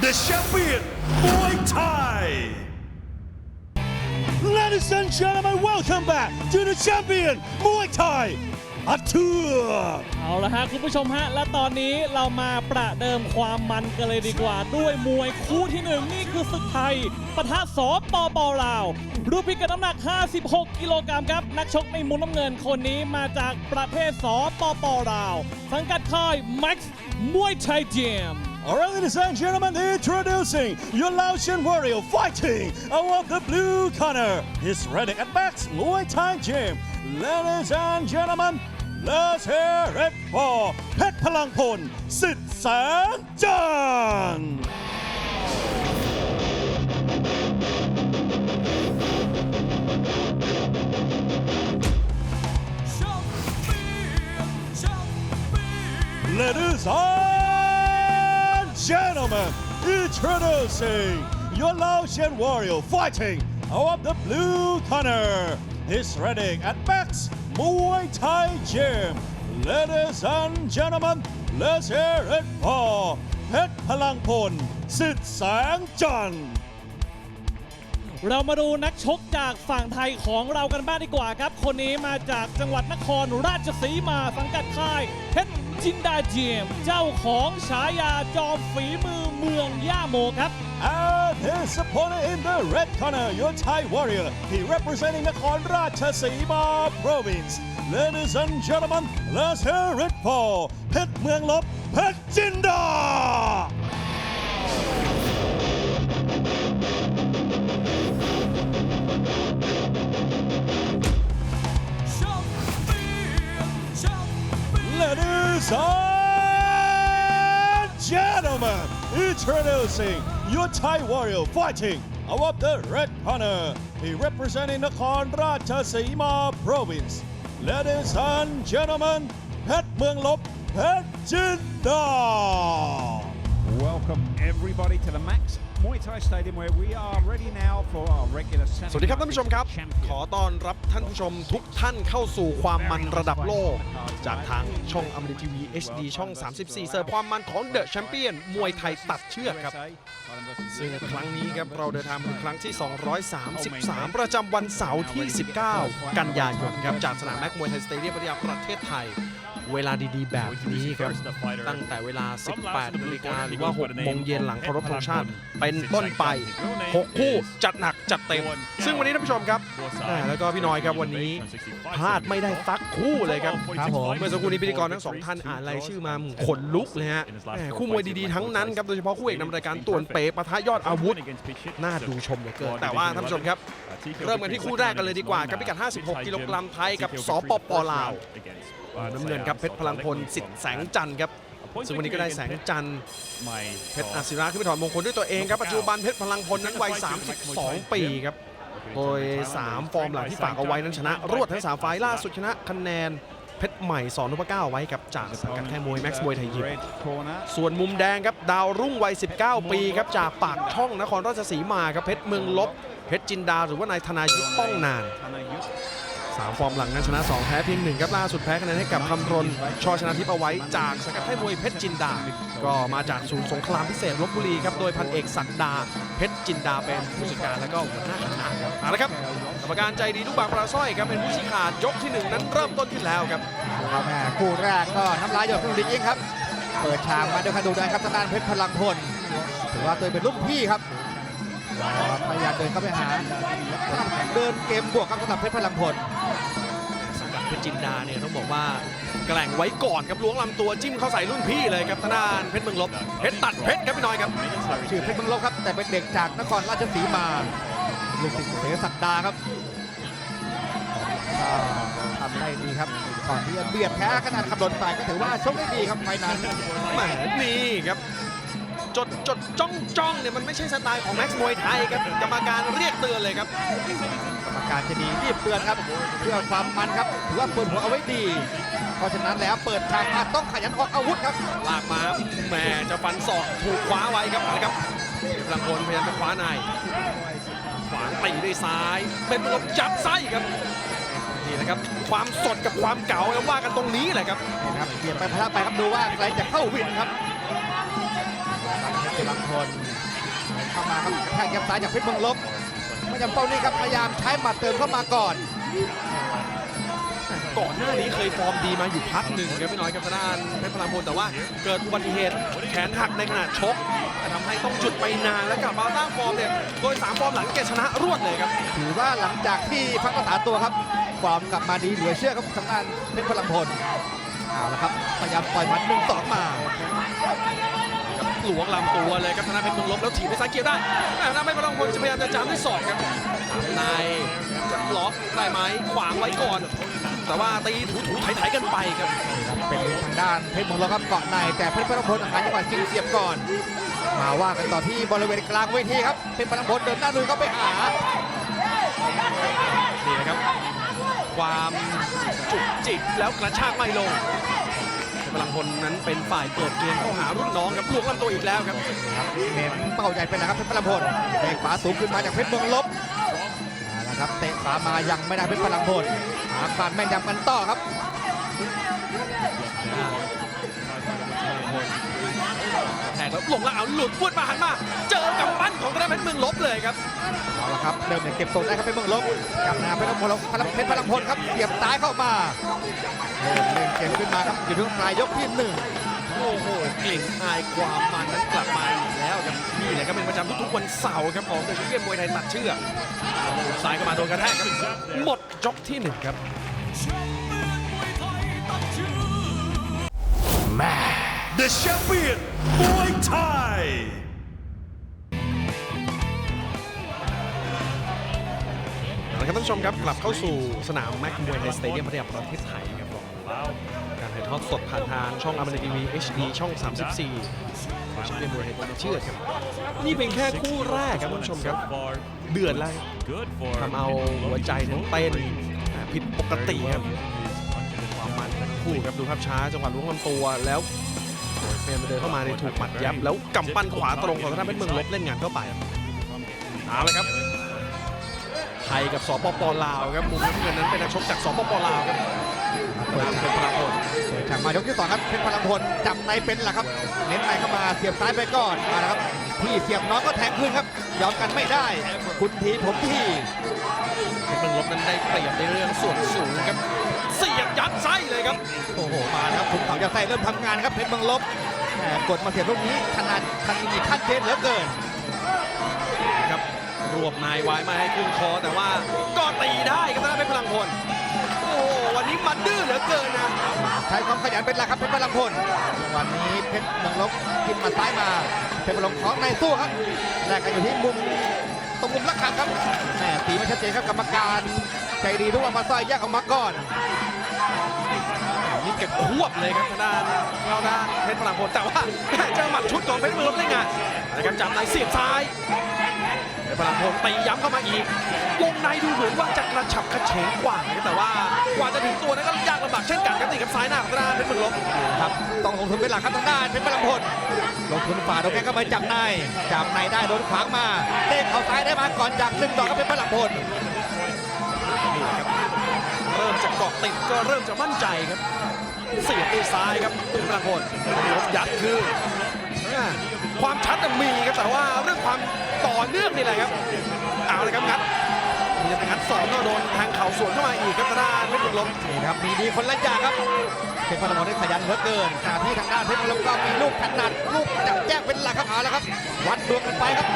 the champion, Muay Thai. Ladies and gentlemen, welcome back to the champion Muay Thai Atur. เอาละฮะคุณผู้ชมฮะ และตอนนี้เรามาประเดิมความมันกันเลยดีกว่า ด้วยมวยคู่ที่หนึ่งนี่คือศึกไทยปะทะสปปลาว รูปพิกัดน้ำหนัก 56 กิโลกรัมครับ นักชกในมุมน้ำเงินคนนี้มาจากประเทศสปปลาว สังกัดค่าย Max มวยไทยเจม Alright, ladies and gentlemen, introducing your Laotian warrior fighting out of the blue corner. He's ready at Max Muay Thai Gym. Ladies and gentlemen, let's hear it for Pet Palangpon, Sit Sang Jan. Ladies and gentlemen, introducing your Laotian warrior fighting out of the blue corner. He's ready at Max Muay Thai Gym. Ladies and gentlemen, let's hear it for Pet Palangpon, Sit Sang Jan. เรามาดูนักชกจากฝั่งไทยของเรากันบ้างดีกว่าครับ คนนี้มาจากจังหวัดนครราชสีมาสังกัดค่ายเพชร จินดาเจียม เจ้าของฉายาจอมฝีมือเมืองย่าโมครับ And his opponent in the red corner, your Thai warrior. He representing Nakhon Ratchasima province. Ladies and gentlemen, let's hear it for Pet Muang Lop, Pet Jinda! Ladies and gentlemen, introducing your Thai warrior fighting out the red corner. He representing Nakhon Ratchasima province. Ladies and gentlemen, Pet Muang Lop, Pet Jinda. Welcome everybody to the Max Muay Thai Stadium where we are ready now for our regular สวัสดีครับท่านผู้ชมครับ ขอต้อนรับท่านผู้ชมทุกท่านเข้าสู่ความมันระดับโลก จากทางช่องอมรินทีวี HD ช่อง 34 เสิร์ฟความมันของเดอะแชมเปี้ยนมวยไทยตัดเชือกครับ ซึ่งครั้งนี้ครับเราเดินทางมาถึงครั้งที่ 233 ประจำวันเสาร์ที่ 19 กันยายนครับจากสนามแม็กมวยไทยสเตเดียมพัทยาประเทศไทย เวลาดีๆ แบบนี้ครับ ตั้งแต่เวลา 18นาฬิกาหรือว่า 6 โมงเย็นหลังเคารพธงชาติ เป็นต้นไป 6 คู่จัดหนักจัดเต็ม ซึ่งวันนี้ท่านผู้ชมครับอ่าแล้วก็พี่น้อยครับวันนี้พลาดไม่ได้สักคู่เลยครับครับผมเมื่อสักครู่นี้พิธีกรทั้งสองท่านอ่านรายชื่อมาขนลุกเลยฮะแหมคู่มวยดีๆทั้งนั้นครับโดยเฉพาะคู่เอกนำรายการต่วนเป๋ปะทะยอดอาวุธน่าดูชมเหลือเกินแต่ว่าท่านผู้ชมครับ เริ่มกันที่คู่แรกกันเลยดีกว่ากับพิกัด 56 กิโลกรัมไทยกับสปปลาว น้ำเงินครับเพชรพลังพลสิทธิ์แสงจันทร์ครับซึ่งวันนี้ก็ได้แสงจันทร์เพชรอาศิระขึ้นไปถอดมงคลด้วยตัวเองครับปัจจุบันเพชรพลังพลนั้นวัย 32 ปีครับโดย 3 ฟอร์มหลังที่ฝากเอาไว้นั้นชนะ รวดทั้ง 3 ไฟล์ล่าสุดชนะคะแนนเพชรใหม่สอนนพเก้าไว้ครับจากสังกัดแค่มวยแม็กซ์มวยไทยยิม Red corner ส่วนมุมแดงครับดาวรุ่งวัย 19 ปีครับจากปากช่องนครราชสีมาครับเพชรเมืองลบเพชรจินดาหรือว่านายธนายุทธป้องนาน Tanayut สามฟอร์มหลังนั้นชนะ 2 แพ้เพียงหนึ่งครับล่าสุดแพ้คะแนนให้กับคำรณชอชนะทิพย์เอาไว้จากสกัดให้มวยเพชรจินดา ก็มาจากศูนย์สงครามพิเศษลบบุรีครับโดยพันเอกศักดาเพชรจินดาเป็นผู้จัดการและก็หัวหน้าคณะครับเอาละครับกรรมการใจดีทุกบางปลาสร้อยครับเป็นผู้ชี้ขาดยกที่หนึ่งนั้นเริ่มต้นขึ้นแล้วครับแม่คู่แรกก็น้ำลายหยดลูกดิยิงครับ เปิดฉากมาด้วยการดูดันครับทางด้านเพชรพลังพลถือว่าตัวเป็นรุ่นพี่ครับ พยายามเดินเข้าไปหา เดินเกมบวกครับสำหรับเพชรพลังพลสกัดเพชรจินดาเนี่ยต้องบอกว่าแกล่งไว้ก่อนครับล้วงลำตัวจิ้มเข้าใส่รุ่นพี่เลยครับทางด้านเพชรเมืองลบเพชรตัดเพชรครับพี่น้อยครับชื่อเพชรเมืองลบครับ แต่เป็นเด็กจากนครราชสีมาลูกศิษย์เสศักดาครับก็ทำได้ดีครับก่อนที่จะเบียดแพ้ขนาดขับรถไปก็ถือว่าชกได้ดีครับไฟล์นั้นแหมนี่ครับ จดจดจ้องจ้องเนี่ยมันไม่ใช่สไตล์ของแม็กซ์มวยไทยครับกรรมการเรียกเตือนเลยครับกรรมการจะดีรีบเตือนครับเพื่อความมันครับถือว่าเปิดหัวเอาไว้ดี เพราะฉะนั้นแล้วเปิดฉากมาต้องขยันออกอาวุธครับลากมาแหมจะฟันศอกถูกคว้าไว้ครับเอาละครับพลังพลพยายามจะคว้าในขวางตีด้วยซ้าย เป็นลมจับไส้ครับนี่แหละครับความสดกับความเก่าครับว่ากันตรงนี้แหละครับนะครับเปลี่ยนไปพละไปครับดูว่าใครจะเข้าวินครับพ ลังพลเข้ามาครับกระแทกยับซ้ายจากเพชรเมืองลบไม่จำเป้านี่ครับพยายามใช้หมัดเติมเข้ามาก่อน ก่อนหน้านี้เคยฟอร์มดีมาอยู่พักหนึ่งครับพี่น้อยครับทางด้านเพชรพลังพลแต่ว่าเกิดอุบัติเหตุแขนหักในขณะชกทำให้ต้องหยุดไปนานแล้วกลับมาสร้างฟอร์มเนี่ยโดยสามฟอร์มหลังแกชนะรวดเลยครับ ถือว่าหลังจากที่พักรักษาตัวครับฟอร์มกลับมาดีเหลือเชื่อครับทางด้านเพชรพลังพลเอาละครับพยายามปล่อยหมัดหนึ่งสองมา หลวงลำตัวเลยครับธนาเพชรเมืองลบแล้วถีบไปซ้ายเกี่ยวได้แม่ธนาเพชรพลังพลจะพยายามจะจามด้วยศอกครับนายจะล็อกได้ไหมขวางไว้ก่อน แต่ว่าตีถูถูไถไถกันไปครับ เป็นทางด้านเพชรเมืองลบครับเกาะในแต่เพชรพลังพลอาการจังหวะชิงเสียบก่อน มาว่ากันต่อที่บริเวณกลางเวทีครับเพชรพลังพลเดินหน้าลุยเข้าไปหานี่นะครับความจุกจิกแล้วกระชากไม่ลง พลังพลนั้นเป็นฝ่ายเปิดเกมเข้าหารุ่นน้องครับลวงลำตัวอีกแล้วครับเน้นเป้าใหญ่เป็นนะครับเพชรพลังพลเตะขวาสูงขึ้นมาจากเพชรเมืองลบนะครับเตะขวามายังไม่ได้เพชรพลังพลหาความแม่นยำกันต่อครับ แทงแล้วลงแล้วเอาหลุดพูดมาหันมา เจอกับปั้นของธนาเพชรเมืองลบเลยครับเอาละครับเริ่มเนี่ยเก็บทรงได้ครับเพชรเมืองลบกำนาเพชรพลังพลเพชรพลังพลครับเสียบซ้ายเข้ามาเริ่มเล่นเกมขึ้นมาครับอยู่ที่ปลายยกที่หนึ่งโอ้โหกลิ่นอายความมันนั้นกลับมาอีกแล้วครับนี่แหละครับเป็นประจำทุกๆวันเสาร์ครับของเดอะแชมเปี้ยนมวยไทยตัดเชือกซ้ายเข้ามาโดนกระแทกครับหมดยกที่หนึ่งครับ The champion, Muay Thai. นะครับท่านผู้ชมครับกลับเข้าสู่สนามแม็กมวยไทยสเตเดียมพัทยาประเทศไทยครับการถ่ายทอดสดผ่านทางช่องอมรินทีวี HD ช่อง 34ของแชมเปี้ยนมวยไทยตัดเชือกครับ นี่เป็นแค่คู่แรกครับท่านผู้ชมครับ เดือดแล้วทำเอาหัวใจทั้งเต้นอ่าผิดปกติครับความมันทั้งคู่ครับดูภาพช้าจังหวะล้วงลำตัวแล้ว พยายามจะเดินเข้ามาในถูกหมัดยับ แล้วกำปั้นขวาตรงของทางด้านเพชรเมืองลบเล่นงานเข้าไปเอาเลยครับไทยกับสปปลาวครับมุมน้ำเงินนั้นเป็นนักชกจากสปปลาวครับนามเป็นพลังพลฉากมายกที่สองครับเพชรพลังพลจับในเป็นแหละครับเน้นในเข้ามาเสียบซ้ายไปก่อนมาแล้วครับที่เสียบน้องก็แทงคืนครับยอมกันไม่ได้ คุณทีผมทีเพชรเมืองลบนั้นได้เปรียบในเรื่องส่วนสูงครับเสียบยัดไส้เลยครับ โอ้โห มาแล้วครับขุนเขาจะใส่เริ่มทำงานครับเพชรเมืองลบแหม กดมาเสียบลูกนี้ขนาดทันทีขั้นเทนเหลือเกินครับรวบนายไว้ไมาให้ขึ้นคอแต่ว่าก็ตีได้ครับทางด้านเพชรพลังพลโอ้โหวันนี้มันดื้อเหลือเกินนะใช้ความขยันเป็นหลักครับเพชรพลังพลวันนี้เพชรเมืองลบกินมาซ้ายมาเพชรพลังของในสู้ครับแลกกันอยู่ที่มุมตรงมุมลักขังครับแหมตีไม่ชัดเจนครับกรรมการใจดีทุกวันมาซอยแยกออกมาก่อน นี่เก็บควบเลยครับทางด้านทางด้านเพชรพลังพลแต่ว่าเจอหมัดชุดของเพชรเมืองลบได้ไงนะครับจับในเสียบซ้ายเพชรพลังพลตีย้ำเข้ามาอีกวงในดูเหมือนว่าจะกระฉับกระเฉงกว่านะครับแต่ว่ากว่าจะถึงตัวนั้นก็ยากลำบากเช่นกันครับตีกับซ้ายหน้าของทางด้านเพชรเมืองลบครับต้องลงทุนเป็นหลักครับทางด้านเพชรพลังพลลงทุนฝ่าโดนแกก็มาจับในจับในได้โดนขวางมาเด้งเขาซ้ายได้มาก่อนจากหนึ่งดอกก็เป็นพลังพลเริ่มจะเกาะติดก็เริ่มจะมั่นใจครับ เสียบด้วยซ้ายครับเพชรพลังพลลบยัดคืออ่าความชัดน่ะมีครับแต่ว่าเรื่องความต่อเนื่องนี่แหละครับ เอาเลยครับงัดนี่จะเป็นงัดสองก็โดนทางเข่าสวนเข้ามาอีกครับทางด้านเพชรเมืองลบนี่ครับมีดีคนละอย่างครับเพชรพลังพลได้ขยันเหลือเกินขณะที่ทางด้านเพชรพลังพลก็มีลูกถนัดลูกจับแจ้งเป็นหลักครับเอาละครับ วัดดวงกันไปครับ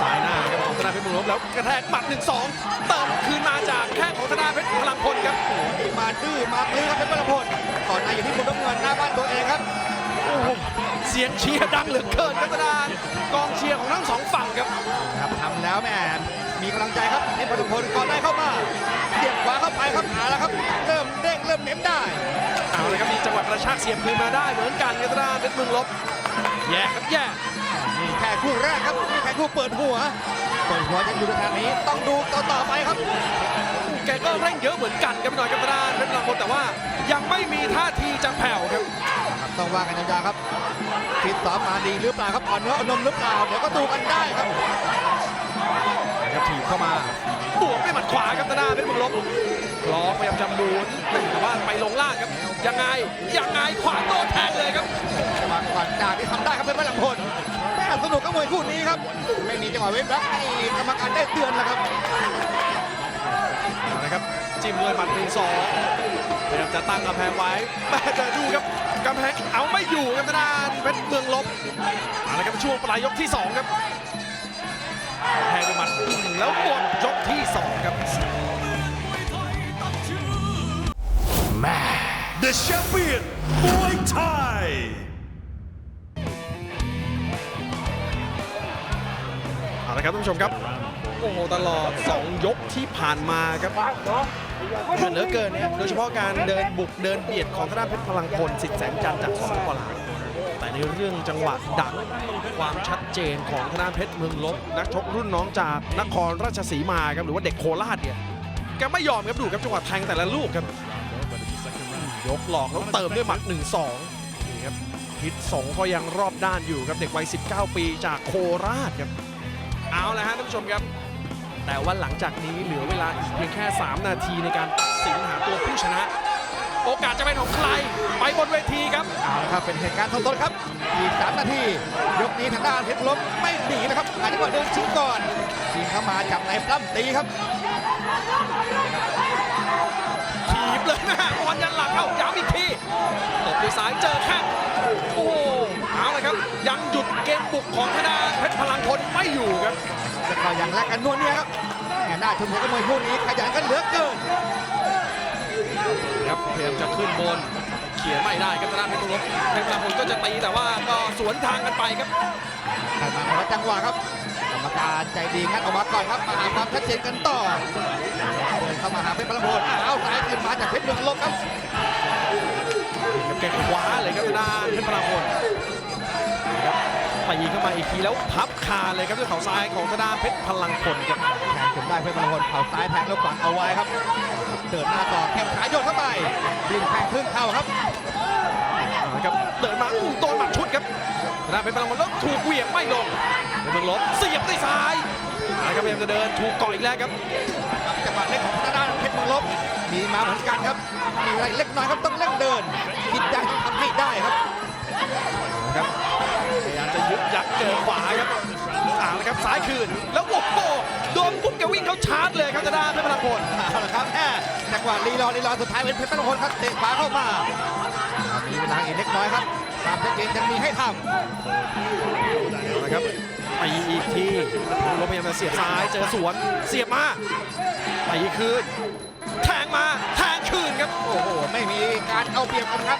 ซ้ายหน้าครับของ ธนาเพชรเมืองลบแล้วกระแทกหมัดหนึ่งสองเติมคืนมาจากแข้งของธนาเพชรพลังพลครับนี่มาดื้อมาตื้อครับเพชรพลังพลก่อนหน้าอยู่ที่มุมน้ำเงินหน้าบ้านตัวเองครับโอ้โหเสียงเชียร์ดังเหลือเกินครับทางด้านกองเชียร์ของทั้งสองฝั่งครับครับทำแล้วแหม่มีกำลังใจครับเพชรพลังพลก่อนได้เข้ามาเสียบขวาเข้าไปครับเอาละครับเริ่มเด้งเริ่มเหน็บได้เอาเลยครับมีจังหวะกระชากเสียบคืนมาได้เหมือนกันครับทางด้านเพชรเมืองลบแย่ครับแย่นี่แค่คู่แรกครับนี่แค่คู่เปิดหัว เปิดหัวยังอยู่ในทางนี้ ต้องดูต่อต่อไปครับ แกก็เร่งเยอะเหมือนกันครับหน่อยกับทางด้านเพชรพลังพลแต่ว่ายังไม่มีท่าทีจะแผ่วครับครับ ต้องว่ากันยาวๆครับฟิตซ้อมมาดีหรือเปล่าครับอ่อนเนื้ออ่อนนมหรือเปล่าเดี๋ยวก็ดูกันได้ครับนะครับถีบเข้ามาบวกด้วยหมัดขวาครับทางด้านเพชรเมืองลบกลอกพยายามจะหมุนแต่ว่าไปลงล่างครับ ยังไงยังไงขวาโต้แทงเลยครับจังหวะก่อนจากที่ทำได้ครับเป็นพลังพล วยคู่นี้ครับไม่มีจังหวะเว็บรับให้กรรมการได้เตือนแล้วครับเอาละครับจิ้มด้วยหมัดหนึ่งสองพยายามจะตั้งกำแพงไว้แม่จะดูครับกำแพงเอาไม่อยู่ครับทางด้านเพชรเมืองลบเอาละครับช่วงปลายยกที่สองครับแทงด้วยหมัดแล้วหมดยกที่สองครับ The champion, Muay Thai. เอาละครับท่านผู้ชมครับ โอ้โหตลอด 2 ยกที่ผ่านมาครับเหลือเกินนะโดยเฉพาะการเดินบุกเดินเบียดของทางด้านเพชรพลังพลสิทธิ์แสงจันทร์จากสปปลาวแต่ในเรื่องจังหวะดักความชัดเจนของทางด้านเพชรเมืองลบนักชกรุ่นน้องจากนครราชสีมาครับหรือว่าเด็กโคราชเนี่ยแกไม่ยอมครับดูครับจังหวะแทงแต่ละลูกครับยกหลอกแล้วเติมด้วยหมัด 1-2นี่ครับพิษสงก็ยังรอบด้านอยู่ครับเด็กวัย 19 ปีจากโคราชครับ เอาละฮะท่านผู้ชมครับ แต่ว่าหลังจากนี้เหลือเวลาอีกเพียงแค่ 3 นาทีในการตัดสินหาตัวผู้ชนะ โอกาสจะเป็นของใคร ไปบนเวทีครับ เอาละครับเป็นเหตุการณ์สดๆครับ อีก 3 นาที ยกนี้ทางด้านเพชรลบไม่หนีนะครับอาจจะว่าเดินชิงก่อนชิงเข้ามาจับในปล้ำตีครับถีบเลยนะฮะบอลยันหลังเข้าย้ำอีกทีตบด้วยซ้ายเจอแข้งโอ้โหเอาเลย ครับ ยังหยุดเกมบุกของธนาเพชรพลังพลไม่อยู่ครับแล้วก็ยังรักกันนวลเนี่ยครับแหม่น่าชมเชยกับมวยคู่นี้ขยันกันเหลือเกินครับพยายามจะขึ้นบนเขียนไม่ได้ครับธนาเพชรพลังพลเพชรพลังพลก็จะตีแต่ว่าก็สวนทางกันไปครับแต่มาคนละจังหวะครับกรรมการใจดีงัดออกมาก่อนครับมาหาความชัดเจนกันต่อเดินเข้ามาหาเพชรพลังพลอ้าวซ้ายขึ้นมาจากเพชรเมืองลบครับครับแกคว้าเลยครับทางด้านเพชรพลังพลนะ ครับตีเข้ามาอีกทีแล้วพับคาเลยครับด้วยเข่าซ้ายของทางด้านเพชรพลังพลครับแทงจนได้เพชรพลังพลเข่าซ้ายแทงแล้วขวางเอาไว้ครับ เดินหน้าต่อแข้งขาโยนเข้าไปบินแทงครึ่งเข่าครับเอาละครับเดินมาอู้โดนหมัดชุดครับทางด้านเพชรพลังพลแล้วถูกเหวี่ยงไม่ลงเพชรเมืองลบเสียบด้วยซ้ายเอาละครับพยายามจะเดินถูกเกาะอีกแล้วครับจังหวะเล็กของทางด้านเพชรเมืองลบมีมาเหมือนกันครับ มีอะไรเล็กน้อยครับต้องเร่งเดินคิดได้ต้องทำให้ได้ครับนะครับพยายามจะ ยึดยัดเจอขวาครับเอาละครับซ้ายคืน แล้วโอ้โหโดนปุ๊บแกวิ่งเข้าชาร์จเลยครับทางด้านเพชรพลังพลเอาละครับแม่จังหวะลีลอลีลอสุดท้ายเป็นเพชรพลพลครับเตะขวาเข้ามามีเวลาอีกเล็กน้อยครับความชัดเจนยังมีให้ทเอาละครับไปอีกทีเราพยายามจะเสียบซ้ายเจอสวนเสียบมาไปคืนแทงมาแทงคืนครับำโอ้โหไม่มีการเอาเปรียบกันครับ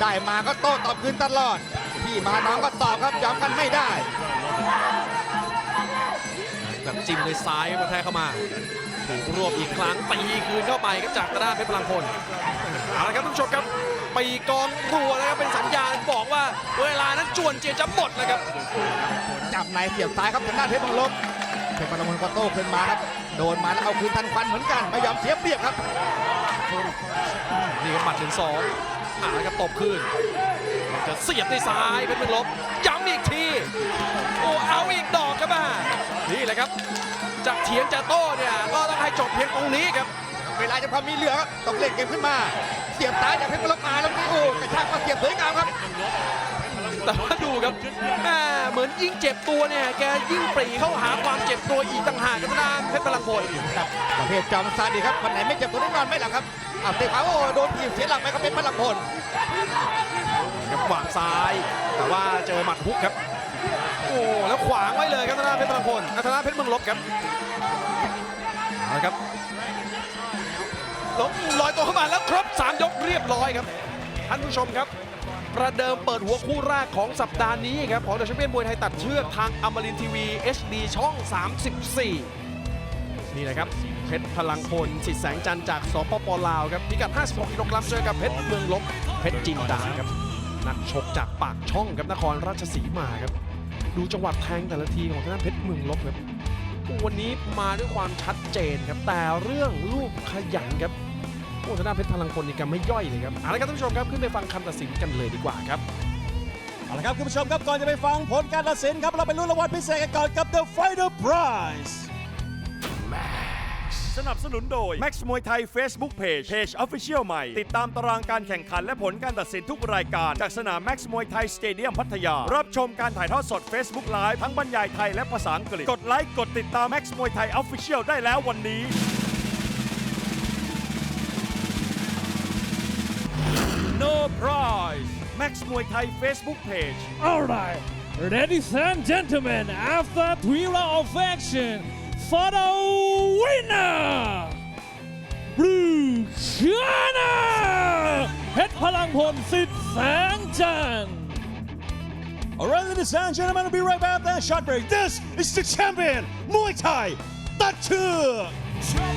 ได้มาก็โต้ตอบคืนตลอด พี่มาน้องก็ตอบครับยอมกันไม่ได้แบบจิ้มด้วยซ้ายมาแทงเข้ามาถูกรวบอีกครั้งตีคืนเข้าไปครับจากทางด้านเพชรพลังพลเอาละครับท่านผู้ชมครับปีกองรัวนะครับเป็นสัญญาณบอกว่าเวลานั้นจวนเจียนจะหมดแล้วครับจับในเสียบซ้ายครับทางด้านเพชรบังลบเพชรบังลบก็โต้ขึ้นมาครับโดนมาแล้วเอาคืนทันควันเหมือนกันไม่ยอมเสียเปรียบครับนี่ครับหมัดหนึ่งสองอ่าแล้วก็ตบคืน จะเสียบด้วยซ้ายเพชรเมืองลบย้ำอีกที โอ้เอาอีกดอกครับมานี่แหละครับจะเถียงจะโต้เนี่ยก็ต้องให้จบเพียงตรงนี้ครับ เวลาจะพอมีเหลือครับต้องเล่นเกมขึ้นมา เสียบซ้ายจากเพชรบังลบมาแล้วนี่โอ้กระชากมาเสียบสวยงามครับแต่ว่าดูครับแม่เหมือนยิ่งเจ็บตัวเนี่ยแกยิ่งปรีเข้าหาความเจ็บตัวอีกต่างหากกับทางด้านเพชรพลังพลครับประเภทจอมซาดิสครับวันไหนไม่เจ็บตัวได้นอนไม่หลับครับอ้าวเตะขวาโอ้โดนทีบเสียหลักไปครับเป็นพลังพลครับข วางซ้าย แต่ว่าเจอหมัดฮุกครับ โอ้แล้วขวางไว้เลยครับทางด้าเพชรพลังพลทางด้าเพชรเมืองลบครับเอาละครับลบลอยตัวเข้ามาแล้วครบ 3 ยกเรียบร้อยครับท่านผู้ชมครับ ประเดิมเปิดหัวคู่แรกของสัปดาห์นี้ครับของเดอะแชมเปี้ยนมวยไทยตัดเชือกทางอมรินทีวี HD ช่อง 34 นี่นะครับเพชรพลังพลสิทธิแสงจันทร์จากสปปลาวครับพิกัด 56 กิโลกรัมเจอกับเพชรเมืองลบเพชรจินดาครับ นักชกจากปากช่องครับนครราชสีมาครับ ดูจังหวะแทงแต่ละทีของทางด้านเพชรเมืองลบครับวันนี้มาด้วยความชัดเจนครับ แต่เรื่องลูกขยันครับโอ้ทางด้านเพชรพลังพลนี่กันไม่ย่อยเลยครับเอาละครับท่านผู้ชมครับขึ้นไปฟังคำตัดสินกันเลยดีกว่าครับเอาละครับคุณผู้ชมครับก่อนจะไปฟังผลการตัดสินครับเราไปลุ้นรางวัลพิเศษกันก่อนกับ The Fighter Prize สนับสนุนโดย Max มวยไทย Facebook Page Page Official ใหม่ ติดตามตารางการแข่งขันและผลการตัดสินทุกรายการ จากสนาม Max มวยไทยสเตเดียมพัทยา รับชมการถ่ายทอดสด Facebook Live ทั้งบรรยายไทยและภาษาอังกฤษ กดไลค์กดติดตาม Max มวยไทย Official ได้แล้ววันนี้ No prize Max มวยไทย Facebook Page Alright, ladies and gentlemen, after three rounds of action, for the winner, Blue Corner เพชรพลังพลสิทธิ์แสงจันทร์ Alright, ladies and gentlemen, we'll be right back after that short break. This is the champion, Muay Thai, Tattoo.